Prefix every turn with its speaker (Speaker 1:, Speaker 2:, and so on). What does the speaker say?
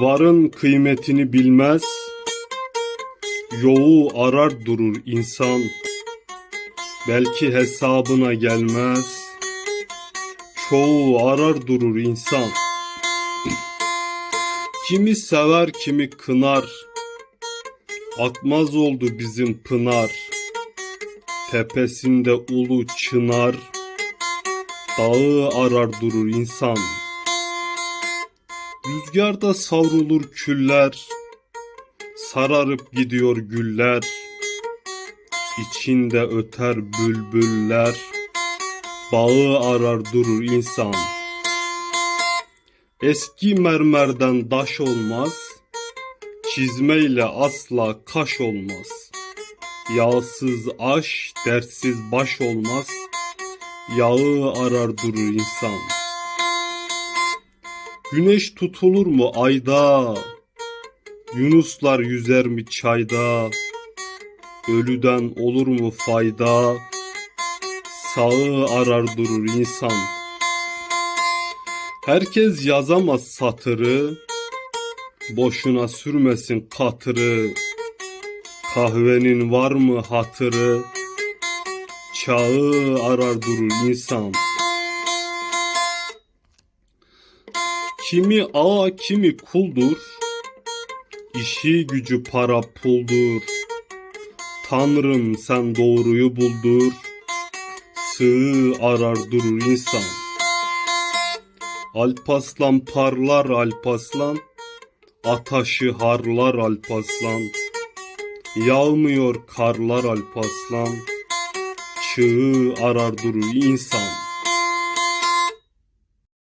Speaker 1: Varın kıymetini bilmez, yoğu arar durur insan. Belki hesabına gelmez, çoğu arar durur insan. Kimi sever kimi kınar, akmaz oldu bizim pınar. Tepesinde ulu çınar, dağı arar durur insan. Rüzgarda savrulur küller, sararıp gidiyor güller. İçinde öter bülbüller, bağı arar durur insan. Eski mermerden daş olmaz, çizmeyle asla kaş olmaz. Yağsız aş, dertsiz baş olmaz, yağı arar durur insan. Güneş tutulur mu ayda? Yunuslar yüzer mi çayda? Ölüden olur mu fayda? Sağı arar durur insan. Herkes yazamaz satırı, boşuna sürmesin katırı. Kahvenin var mı hatırı? Çağı arar durur insan. Kimi ağa kimi kuldur, işi gücü para puldur. Tanrım sen doğruyu buldur, sığ arar durur insan. Alpaslan parlar alpaslan, ataşı harlar alpaslan. Yağmıyor karlar alpaslan, çığ arar durur insan.